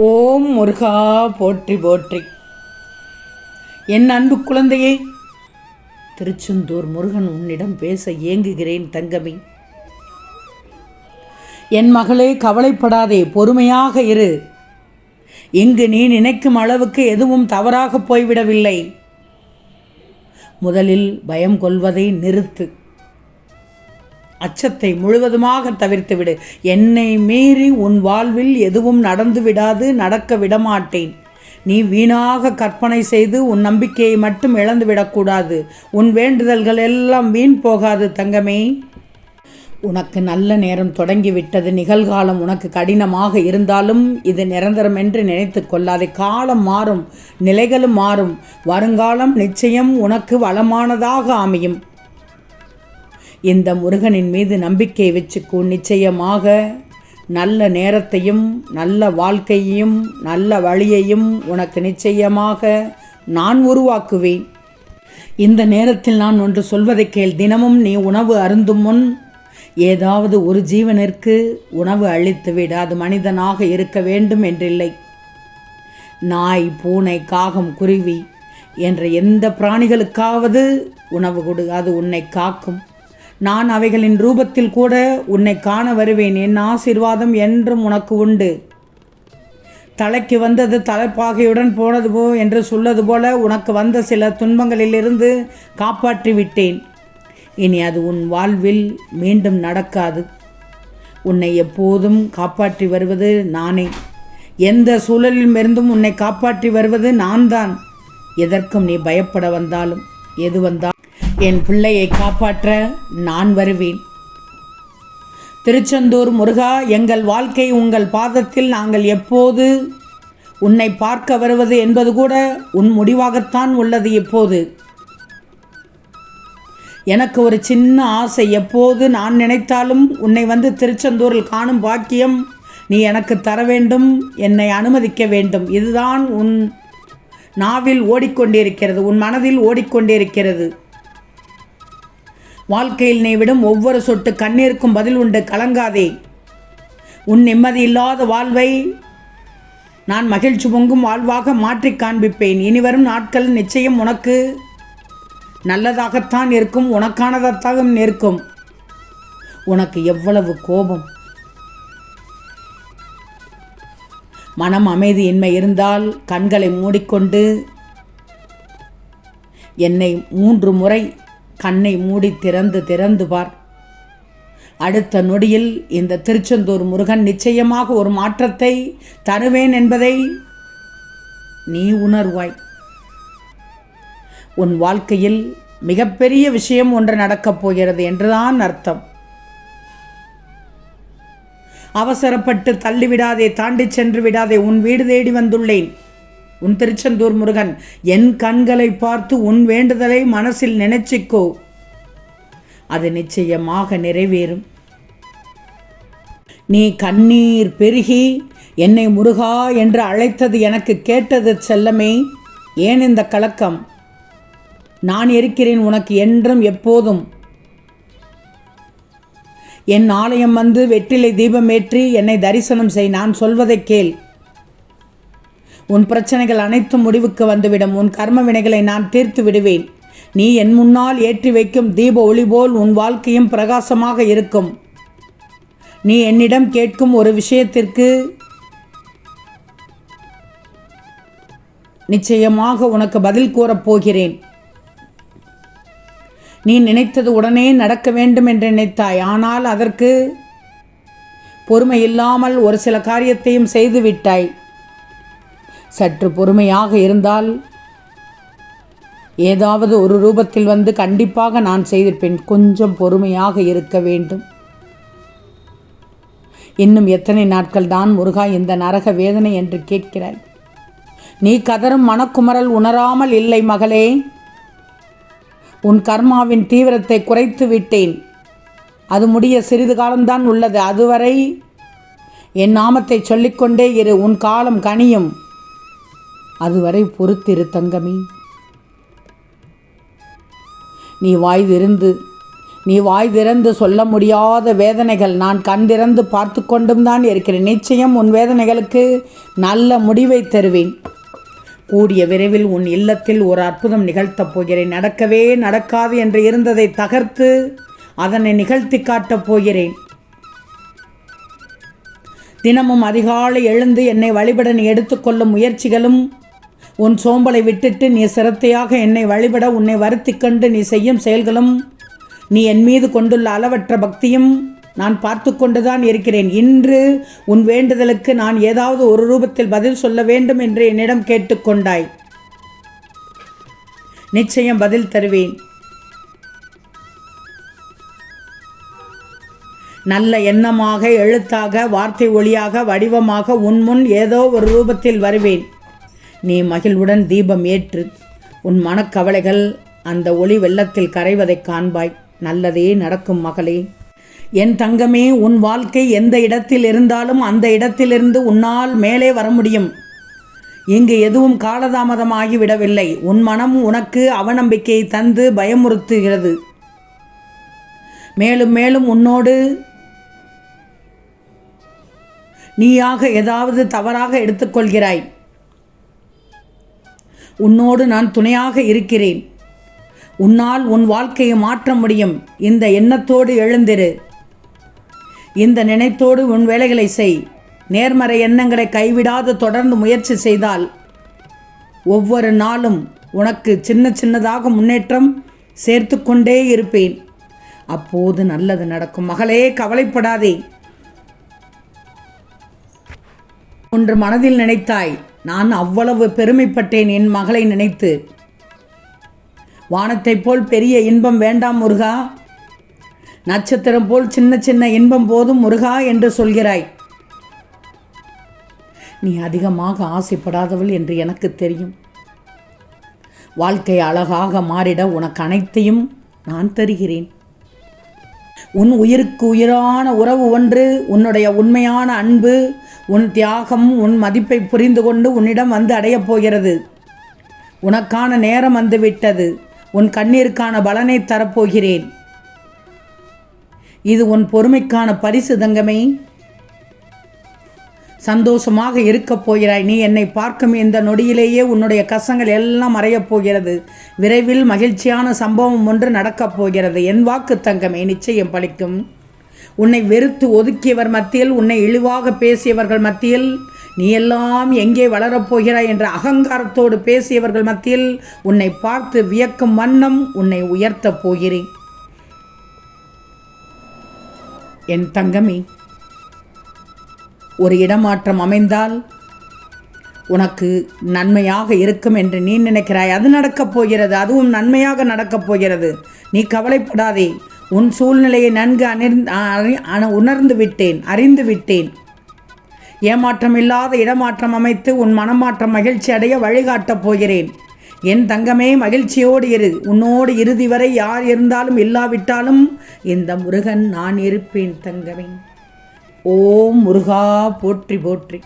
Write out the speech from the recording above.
ஓம் முருகா போற்றி போற்றி. என் அன்பு குழந்தையே திருச்செந்தூர் முருகன் உன்னிடம் பேச ஏங்குகிறேன் தங்கமி. என் மகளே கவலைப்படாதே பொறுமையாக இரு. இங்கு நீ நினைக்கும் அளவுக்கு எதுவும் தவறாக போய்விடவில்லை. முதலில் பயம் கொள்வதை நிறுத்து. அச்சத்தை முழுவதுமாக தவிர்த்துவிடு. என்னை மீறி உன் வாழ்வில் எதுவும் நடந்து விடாது நடக்க விடமாட்டேன். நீ வீணாக கற்பனை செய்து உன் நம்பிக்கையை மட்டும் இழந்து விடக்கூடாது. உன் வேண்டுதல்கள் எல்லாம் வீண் போகாது தங்கமே. உனக்கு நல்ல நேரம் தொடங்கிவிட்டது. நிகழ்காலம் உனக்கு கடினமாக இருந்தாலும் இது நிரந்தரம் என்று நினைத்து கொள்ளாதே. காலம் மாறும் நிலைகளும் மாறும். வருங்காலம் நிச்சயம் உனக்கு வளமானதாக அமையும். இந்த முருகனின் மீது நம்பிக்கை வச்சுக்கோ. நிச்சயமாக நல்ல நேரத்தையும் நல்ல வாழ்க்கையையும் நல்ல வழியையும் உனக்கு நிச்சயமாக நான் உருவாக்குவேன். இந்த நேரத்தில் நான் ஒன்று சொல்வதை கேள். தினமும் நீ உணவு அருந்தும் முன் ஏதாவது ஒரு ஜீவனிற்கு உணவு அளித்துவிடு அது மனிதனாக இருக்க வேண்டும் என்றில்லை. நாய் பூனை காகம் குருவி என்ற எந்த பிராணிகளுக்காவது உணவு கொடு. அது உன்னை காக்கும். நான் அவைகளின் ரூபத்தில் கூட உன்னை காண வருவேன். என் ஆசீர்வாதம் என்றும் உனக்கு உண்டு. தலைக்கு வந்தது தலைப்பாகையுடன் போனது போ என்று சொல்லது போல உனக்கு வந்த சில துன்பங்களிலிருந்து காப்பாற்றி விட்டேன் இனி அது உன் வாழ்வில் மீண்டும் நடக்காது. உன்னை எப்போதும் காப்பாற்றி வருவது நானே. எந்த சூழலிலும் இருந்தும் உன்னை காப்பாற்றி வருவது நான் தான் எதற்கும் நீ பயப்பட வந்தாலும் எது வந்தாலும் என் பிள்ளையை காப்பாற்ற நான் வருவேன். திருச்செந்தூர் முருகா எங்கள் வாழ்க்கை உங்கள் பாதத்தில் நாங்கள் எப்போது உன்னை பார்க்க வருவது என்பது கூட உன் முடிவாகத்தான் உள்ளது இப்போது. எனக்கு ஒரு சின்ன ஆசை எப்போது நான் நினைத்தாலும் உன்னை வந்து திருச்செந்தூரில் காணும் பாக்கியம் நீ எனக்கு தர வேண்டும் என்னை அனுமதிக்க வேண்டும். இதுதான் உன் நாவில் ஓடிக்கொண்டிருக்கிறது உன் மனதில் ஓடிக்கொண்டிருக்கிறது. வாழ்க்கையில் நீ விடும் ஒவ்வொரு சொட்டு கண்ணீருக்கும் பதில் உண்டு கலங்காதே. உன் நிம்மதி இல்லாத வாழ்வை நான் மகிழ்ச்சி பொங்கும் வாழ்வாக மாற்றி காண்பிப்பேன். இனிவரும் நாட்கள் நிச்சயம் உனக்கு நல்லதாகத்தான் இருக்கும் உனக்கானதாகவும் இருக்கும். உனக்கு எவ்வளவு கோபம். மனம் அமைதியின்மை இருந்தால் கண்களை மூடிக்கொண்டு என்னை மூன்று முறை கண்ணை மூடி திறந்து திறந்து பார். அடுத்த நொடியில் இந்த திருச்செந்தூர் முருகன் நிச்சயமாக ஒரு மாற்றத்தை தருவேன் என்பதை நீ உணர்வாய். உன் வாழ்க்கையில் மிகப்பெரிய விஷயம் ஒன்று நடக்கப் போகிறது என்றுதான் அர்த்தம். அவசரப்பட்டு தள்ளிவிடாதே தாண்டி சென்று விடாதே உன் வீடு தேடி வந்துள்ளேன். உன் திருச்செந்தூர் முருகன் என் கண்களை பார்த்து உன் வேண்டுதலை மனசில் நினைச்சிக்கோ. அது நிச்சயமாக நிறைவேறும். நீ கண்ணீர் பெருகி என்னை முருகா என்று அழைத்தது எனக்கு கேட்டது செல்லமே ஏன் இந்த கலக்கம்? நான் இருக்கிறேன் உனக்கு என்றும் எப்போதும். என் ஆலயம் வந்து வெற்றிலை தீபமேற்றி என்னை தரிசனம் செய் நான் சொல்வதை கேள். உன் பிரச்சனைகள் அனைத்தும் முடிவுக்கு வந்துவிடும். உன் கர்ம வினைகளை நான் தீர்த்து விடுவேன். நீ என் முன்னால் ஏற்றி வைக்கும் தீப ஒளி போல் உன் வாழ்க்கையும் பிரகாசமாக இருக்கும். நீ என்னிடம் கேட்கும் ஒரு விஷயத்திற்கு நிச்சயமாக உனக்கு பதில் கூறப் போகிறேன். நீ நினைத்தது உடனே நடக்க வேண்டும் என்று நினைத்தாய். ஆனால் அதற்கு பொறுமை இல்லாமல் ஒரு சில காரியத்தையும் செய்து விட்டாய். சற்று பொறுமையாக இருந்தால் ஏதாவது ஒரு ரூபத்தில் வந்து கண்டிப்பாக நான் செய்திருப்பேன். கொஞ்சம் பொறுமையாக இருக்க வேண்டும். இன்னும் எத்தனை நாட்கள் தான் முருகா இந்த நரக வேதனை என்று கேட்கிறாய்? நீ கதரும் மனக்குமரல் உணராமல் இல்லை மகளே. உன் கர்மாவின் தீவிரத்தை குறைத்து விட்டேன். அது முடிய சிறிது காலம்தான் உள்ளது. அதுவரை என் நாமத்தை சொல்லிக்கொண்டே இரு. உன் காலம் கனியும். அதுவரை பொறுத்திரு தங்கமி. நீ வாய்விருந்து நீ வாய் திறந்து சொல்ல முடியாத வேதனைகள் நான் கண் திறந்து பார்த்து கொண்டும் தான் இருக்கிறேன். நிச்சயம் உன் வேதனைகளுக்கு நல்ல முடிவை தருவேன். கூடிய விரைவில் உன் இல்லத்தில் ஒரு அற்புதம் நிகழ்த்தப் போகிறேன். நடக்கவே நடக்காது என்று இருந்ததை தகர்த்து அதனை நிகழ்த்தி காட்டப் போகிறேன். தினமும் அதிகாலை எழுந்து என்னை வழிபட நீ எடுத்துக்கொள்ளும் முயற்சிகளும் உன் சோம்பலை விட்டுட்டு நீ சிரத்தையாக என்னை வழிபட உன்னை வருத்தி கண்டு நீ செய்யும் செயல்களும் நீ என் மீது கொண்டுள்ள அளவற்ற பக்தியும் நான் பார்த்து கொண்டுதான் இருக்கிறேன். இன்று உன் வேண்டுதலுக்கு நான் ஏதாவது ஒரு ரூபத்தில் பதில் சொல்ல வேண்டும் என்று என்னிடம் கேட்டுக்கொண்டாய் நிச்சயம் பதில் தருவேன். நல்ல எண்ணமாக எழுத்தாக வார்த்தை ஒளியாக வடிவமாக உன் முன் ஏதோ ஒரு ரூபத்தில் வருவேன். நீ மகிழ்வுடன் தீபம் ஏற்று உன் மனக்கவலைகள் அந்த ஒளி வெள்ளத்தில் கரைவதைக் காண்பாய். நல்லதே நடக்கும் மகளே. என் தங்கமே உன் வாழ்க்கை எந்த இடத்தில் இருந்தாலும் அந்த இடத்திலிருந்து உன்னால் மேலே வர முடியும். இங்கு எதுவும் காலதாமதமாகிவிடவில்லை. உன் மனம் உனக்கு அவநம்பிக்கையை தந்து பயமுறுத்துகிறது. மேலும் மேலும் உன்னோடு நீயாக ஏதாவது தவறாக எடுத்துக்கொள்கிறாய். உன்னோடு நான் துணையாக இருக்கிறேன். உன்னால் உன் வாழ்க்கையை மாற்ற முடியும். இந்த எண்ணத்தோடு எழுந்திரு. இந்த நினைத்தோடு உன் வேலைகளை செய். நேர்மறை எண்ணங்களை கைவிடாது தொடர்ந்து முயற்சி செய்தால் ஒவ்வொரு நாளும் உனக்கு சின்ன சின்னதாக முன்னேற்றம் சேர்த்து கொண்டே இருப்பேன். அப்போது நல்லது நடக்கும். மகளே கவலைப்படாதே. ஒன்று மனதில் நினைத்தாய். நான் அவ்வளவு பெருமைப்பட்டேன் என் மகளை நினைத்து. வானத்தைப் போல் பெரிய இன்பம் வேண்டாம் முருகா. நட்சத்திரம் போல் சின்ன சின்ன இன்பம் போதும் முருகா என்று சொல்கிறாய். நீ அதிகமாக ஆசைப்படாதவள் என்று எனக்கு தெரியும். வாழ்க்கை அழகாக மாறிட உனக்கு அனைத்தையும் நான் தருகிறேன். உன் உயிருக்கு உயிரான உறவு ஒன்று உன்னுடைய உண்மையான அன்பு உன் தியாகம் உன் மதிப்பை புரிந்து கொண்டு உன்னிடம் வந்து அடையப் போகிறது. உனக்கான நேரம் வந்துவிட்டது. உன் கண்ணீருக்கான பலனை தரப்போகிறேன். இது உன் பொறுமைக்கான பரிசு தங்கமே. சந்தோஷமாக இருக்கப் போகிறாய். நீ என்னை பார்க்கும் இந்த நொடியிலேயே உன்னுடைய கசங்கள் எல்லாம் மறையப் போகிறது. விரைவில் மகிழ்ச்சியான சம்பவம் ஒன்று நடக்கப் போகிறது. என் வாக்கு தங்கமே நிச்சயம் பழிக்கும் உன்னை வெறுத்து ஒதுக்கியவர் மத்தியில் உன்னை இழிவாக பேசியவர்கள் மத்தியில் நீ எல்லாம் எங்கே வளரப்போகிறாய் என்ற அகங்காரத்தோடு பேசியவர்கள் மத்தியில் உன்னை பார்த்து வியக்கும் வண்ணம் உன்னை உயர்த்தப் போகிறேன். என் தங்கமே ஒரு இடமாற்றம் அமைந்தால் உனக்கு நன்மையாக இருக்கும் என்று நீ நினைக்கிறாய். அது நடக்கப் போகிறது அதுவும் நன்மையாக நடக்கப் போகிறது. நீ கவலைப்படாதே. உன் சூழ்நிலையை நன்கு அணிர்ந்து உணர்ந்து விட்டேன் அறிந்து விட்டேன். ஏமாற்றம் இல்லாத இடமாற்றம் அமைத்து உன் மனமாற்றம் மகிழ்ச்சி அடைய வழிகாட்டப் போகிறேன். என் தங்கமே மகிழ்ச்சியோடு இரு. உன்னோடு இறுதி வரை யார் இருந்தாலும் இல்லாவிட்டாலும் இந்த முருகன் நான் இருப்பேன் தங்கமே. ஓம் முருகா போற்றி போற்றி.